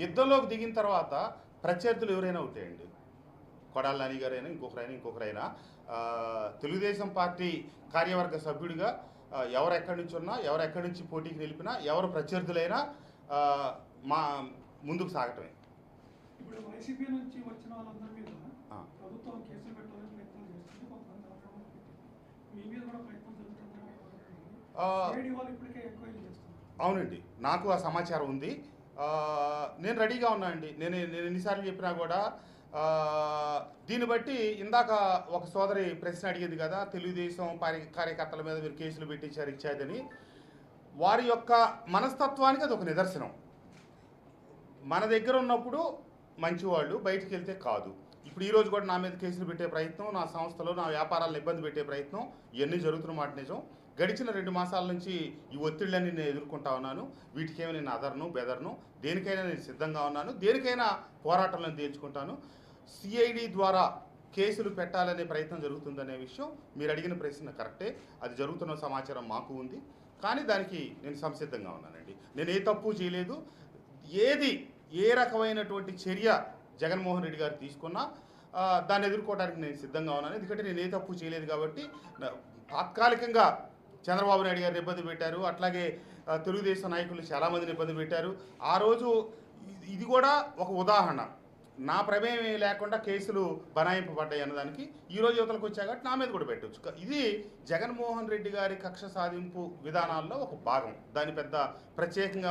యుద్ధంలోకి దిగిన తర్వాత ప్రత్యర్థులు ఎవరైనా ఉంటాయండి కొడాల నాని గారైనా ఇంకొకరైనా ఇంకొకరైనా. తెలుగుదేశం పార్టీ కార్యవర్గ సభ్యుడిగా ఎవరు ఎక్కడి నుంచి ఉన్నా ఎవరు ఎక్కడి నుంచి పోటీకి నిలిపినా ఎవరు ప్రత్యర్థులైనా మా ముందుకు సాగటమే. ఇప్పుడు వైసీపీ నుంచి వచ్చిన వాళ్ళందరి మీద ఆ. ప్రభుత్వం కేసులు పెట్టాలని ప్రయత్నం చేస్తుంది. కొంతమంది ఆక్రమణ పెట్టింది. మీ మీద కూడా ప్రయత్నం జరుగుతుందని ఆ. సిఐడి వాళ్ళు ఇప్పటికే ఎంక్వైరీ చేస్తున్నారు. అవునండి. నాకు ఆ సమాచారం ఉంది. నేను రెడీగా ఉన్నా అండి నేను నేను ఎన్నిసార్లు చెప్పినా కూడా దీన్ని బట్టి ఇందాక ఒక సోదరి ప్రశ్న అడిగింది కదా తెలుగుదేశం పారి కార్యకర్తల మీద మీరు కేసులు పెట్టించారు ఇచ్చేదని వారి యొక్క మనస్తత్వానికి అది ఒక నిదర్శనం. మన దగ్గర ఉన్నప్పుడు మంచివాళ్ళు బయటికి వెళ్తే కాదు. ఇప్పుడు ఈ రోజు కూడా నా మీద కేసులు పెట్టే ప్రయత్నం నా సంస్థలో నా వ్యాపారాలను ఇబ్బంది పెట్టే ప్రయత్నం ఇవన్నీ జరుగుతున్న మాట నిజం. గడిచిన రెండు మాసాల నుంచి ఈ ఒత్తిళ్ళని నేను ఎదుర్కొంటా ఉన్నాను. వీటికేమీ నేను అదరను బెదరను. దేనికైనా నేను సిద్ధంగా ఉన్నాను. దేనికైనా పోరాటంలో తేల్చుకుంటాను సిఐడి ద్వారా కేసులు పెట్టాలనే ప్రయత్నం జరుగుతుందనే విషయం మీరు అడిగిన ప్రశ్న కరెక్టే. అది జరుగుతున్న సమాచారం మాకు ఉంది. కానీ దానికి నేను సంసిద్ధంగా ఉన్నానండి. నేను ఏ తప్పు చేయలేదు. ఏది ఏ రకమైనటువంటి చర్య జగన్మోహన్ రెడ్డి గారు తీసుకున్నా దాన్ని ఎదుర్కోవడానికి నేను సిద్ధంగా ఉన్నాను. ఎందుకంటే నేను ఏ తప్పు చేయలేదు కాబట్టి తాత్కాలికంగా చంద్రబాబు నాయుడు గారిని ఇబ్బంది పెట్టారు. అట్లాగే తెలుగుదేశం నాయకులు చాలామందిని ఇబ్బంది పెట్టారు. ఆ రోజు ఇది- ఇది కూడా ఒక ఉదాహరణ. నా ప్రమేయం లేకుండా కేసులు బనాయింపబడ్డాయి అన్నదానికి. ఈ రోజు యువతలకు వచ్చా కాబట్టి నా మీద కూడా పెట్టవచ్చు ఇది జగన్మోహన్ రెడ్డి గారి కక్ష సాధింపు విధానాల్లో ఒక భాగం. దాని పెద్ద ప్రత్యేకంగా